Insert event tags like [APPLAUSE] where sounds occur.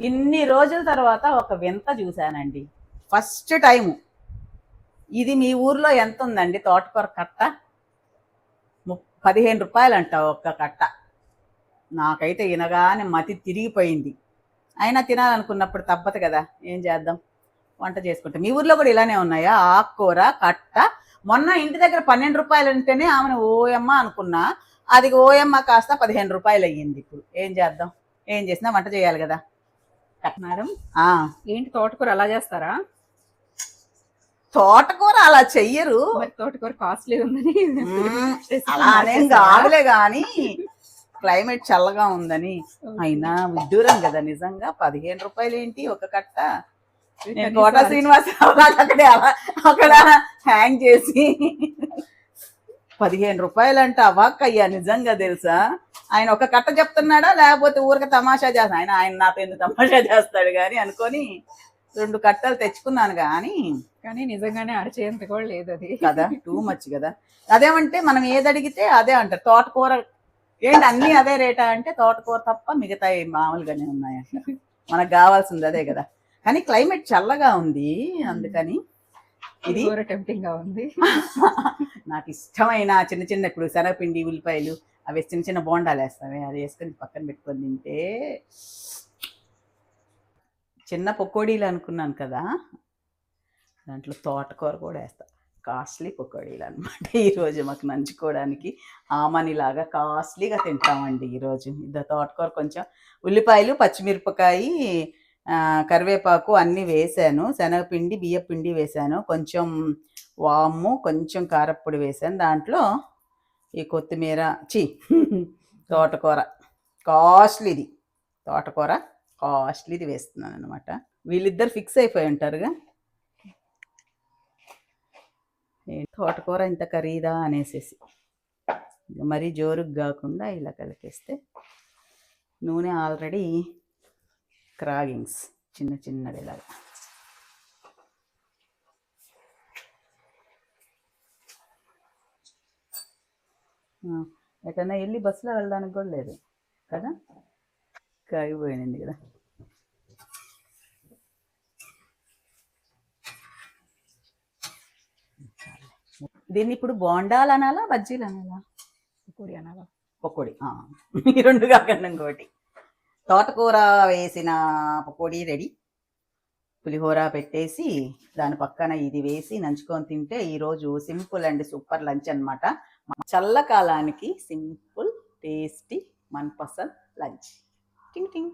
ఇన్ని రోజుల తర్వాత ఒక వింత చూశానండి. First time. ఇది మీ ఊర్లో ఎంత ఉందండి? తోటకూర కట్ట? ము- పదిహేను రూపాయలు అంట ఒక్క కట్ట. నాకైతే వినగానే మతి తిరిగిపోయింది. అయినా తినాలనుకున్నప్పుడు తప్పదు కదా? ఏం చేద్దాం? వంట చేసుకుంటాం. మీ ఊర్లో కూడా ఇలానే ఉన్నాయా? ఆకుకూర కట్ట? మొన్న ఇంటి దగ్గర పన్నెండు రూపాయలు ఉంటేనే ఆమెను ఓయమ్మ అనుకున్నా. అది ఓయమ్మ కాస్త పదిహేను రూపాయలు అయ్యింది ఇప్పుడు. ఏం చేద్దాం? ఏం చేసినా వంట చేయాలి కదా? మేడం ఏంటి తోటకూర అలా చేస్తారా? తోటకూర అలా చెయ్యరు. తోటకూర కాస్ట్లీ ఉందని మ్మ్. recipe అలా అనేం మార్చేసారా? కాదులే గాని క్లైమేట్ చల్లగా ఉందని. అయినా విడ్డూరం కదా నిజంగా. పదిహేను రూపాయలు ఏంటి ఒక కట్ట? కోట శ్రీనివాసరావు అక్కడే అక్కడ హ్యాంగ్ చేసి పదిహేను రూపాయలు అంటే అవాక్కయ్యా నిజంగా తెలుసా? ఆయన ఒక కట్ట చెప్తున్నాడా? లేకపోతే ఊరికి తమాషా చేస్తాడు ఆయన ఆయన నాతో ఎందుకు తమాషా చేస్తాడు కానీ అనుకొని రెండు కట్టలు తెచ్చుకున్నాను కానీ కానీ నిజంగానే అరచేంత కూడా లేదు అది. కదా టూ మచ్ కదా. అదేమంటే మనం ఏది అడిగితే అదే అంటారు. తోటకూర ఏంటి అన్ని అదే రేటా అంటే తోటకూర తప్ప మిగతా మామూలుగానే ఉన్నాయంట. మనకు కావాల్సింది అదే కదా. కానీ క్లైమేట్ చల్లగా ఉంది అందుకని ఇది టెంప్టింగ్గా ఉంది. [LAUGHS] నాకు ఇష్టమైన చిన్న చిన్న ఇప్పుడు శనగపిండి ఉల్లిపాయలు అవి చిన్న చిన్న బోండాలు వేస్తామే. అది వేసుకొని పక్కన పెట్టుకొని తింటే చిన్న పకోడీలు అనుకున్నాను కదా దాంట్లో తోటకూర కూడా వేస్తా. కాస్ట్లీ పకోడీలు అనమాట [LAUGHS] ఈరోజు మాకు నంచుకోవడానికి ఆమనిలాగా కాస్ట్లీగా తింటామండి ఈరోజు ఇది తోటకూర కొంచెం ఉల్లిపాయలు పచ్చిమిరపకాయ కరివేపాకు అన్నీ వేసాను. శనగపిండి బియ్యపిండి వేసాను. కొంచెం వాము కొంచెం కారప్పొడి వేసాను. దాంట్లో ఈ కొత్తిమీర చీ తోటకూర. కాస్ట్లీది. తోటకూర కాస్ట్లీది వేస్తున్నాను అనమాట వీళ్ళిద్దరు ఫిక్స్ అయిపోయి ఉంటారుగా. తోటకూర ఇంత ఖరీదా అనేసేసి. మరీ జోరుగా కాకుండా ఇలా కలిపేస్తే నూనె ఆల్రెడీ క్రాగింగ్స్ చిన్న చిన్నది ఇలాగా. ఎటన్నా వెళ్ళి బస్సులో వెళ్ళడానికి కూడా లేదు కదా? కాగిపోయింది కదా. దీన్ని ఇప్పుడు బోండాలు అనాలా బజ్జీలు అనాలా? పూరి అనాలా పకోడీ ఈ రెండు కాకుండా ఇంకోటి. తోటకూర వేసిన పకోడీ రెడీ. పులిహోర పెట్టేసి దాని పక్కన ఇది వేసి నంచుకొని తింటే ఈరోజు సింపుల్ అండ్ సూపర్ లంచ్ అన్నమాట. చల్లకాలానికి సింపుల్ టేస్టీ మన్పసంద్ లంచ్. టింగ్ టింగ్.